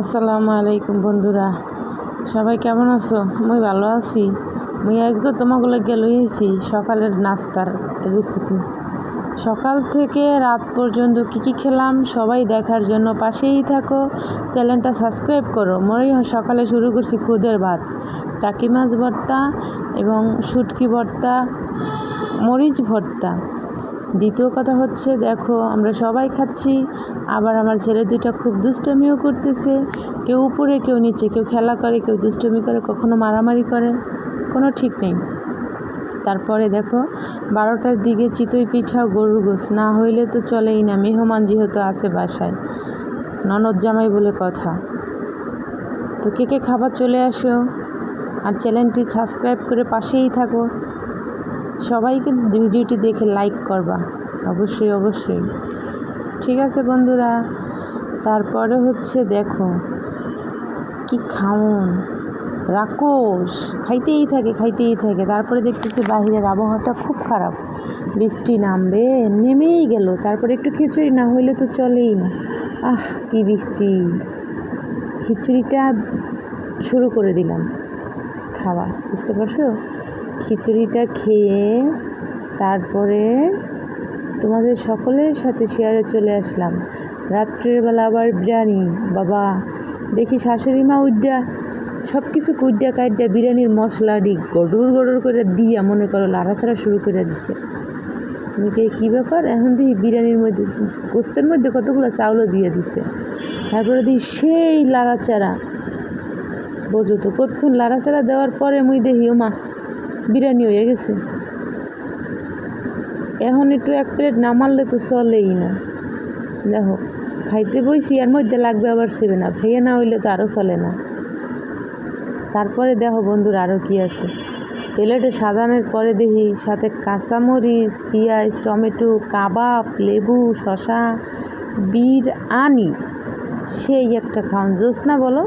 আসসালামু আলাইকুম বন্ধুরা। সবাই কেমন আছো? মুই ভালো আছি। মুই আজকে তোমাকে লইয়া লই আইছি সকালের নাস্তার রেসিপি সকাল থেকে রাত পর্যন্ত কি কি খেলাম সবাই দেখার জন্য পাশেই থাকো। চ্যানেলটা সাবস্ক্রাইব করো। মই সকালে শুরু করছি খুদের ভাত। টাকি মাছ ভর্তা এবং শুটকি ভর্তা, মরিচ ভর্তা। দ্বিতীয় কথা হচ্ছে, দেখো, আমরা সবাই খাচ্ছি, আবার আমার ছেলে দুইটা খুব দুষ্টমিও করতেছে, কেউ উপরে, কেউ নিচে, কেউ খেলা করে, কেউ দুষ্টমি করে, কখনো মারামারি করে, কোনো ঠিক নেই। তারপরে দেখো, বারোটার দিকে চিতই পিঠা, গরুর গোস না হইলে তো চলেই না, মেহমান যেহেতু আছে বাসায়, ননদ জামাই বলে কথা। তো কে কে খাবার চলে আসো, আর চ্যানেলটি সাবস্ক্রাইব করে পাশেই থাকো। সবাইকে ভিডিওটি দেখে লাইক করবা। অবশ্যই অবশ্যই। ঠিক আছে বন্ধুরা, তারপরে হচ্ছে দেখো, কি খাওন? রাকস খাইতেই থাকে খাইতেই থাকে। তারপরে দেখতেছি বাহিরের আবহাওয়াটা খুব খারাপ। বৃষ্টি নামবে, নেমেই গেল। তারপরে একটু খিচুড়ি, না হইলে তো চলেই না। আহ, কি বৃষ্টি! খিচুড়িটা শুরু করে দিলাম। খাওয়া বুঝতে পারছ? খিচুড়িটা খেয়ে তারপরে তোমাদের সকলের সাথে শেয়ারে চলে আসলাম। রাত্রের বেলা আবার বিরিয়ানি। বাবা, দেখি শাশুড়ি মা উড্ডা সব কিছু কুড্ডা কাইডা বিরিয়ানির মশলা ডি গডুর গডুর করে দিয়া মনে করো লাড়াছাড়া শুরু করে দিছে। আমি কে কী ব্যাপার? এখন দেখি বিরিয়ানির মধ্যে, গোস্তের মধ্যে কতগুলো চাউলও দিয়ে দিছে। তারপরে দেখি সেই লাড়াচাড়া। বোঝো তো, কতক্ষণ লাড়াচাড়া দেওয়ার পরে মুই দেখি ও মা বিরিয়ানি হয়ে গেছে। এখন একটু এক প্লেট না মারলে তো চলেই না। দেখো, খাইতে বইছি, এর মধ্যে লাগবে আবার সেভেন না ভেঙে না হইলে তো আরও চলে না। তারপরে দেখো বন্ধুর আরও কি আছে। প্লেটে সাজানোর পরে দেখি সাথে কাঁচামরিচ, পেঁয়াজ, টমেটো, কাবাব, লেবু শশা বীর আনি সেই একটা খাওয়ান। জোস না বলো।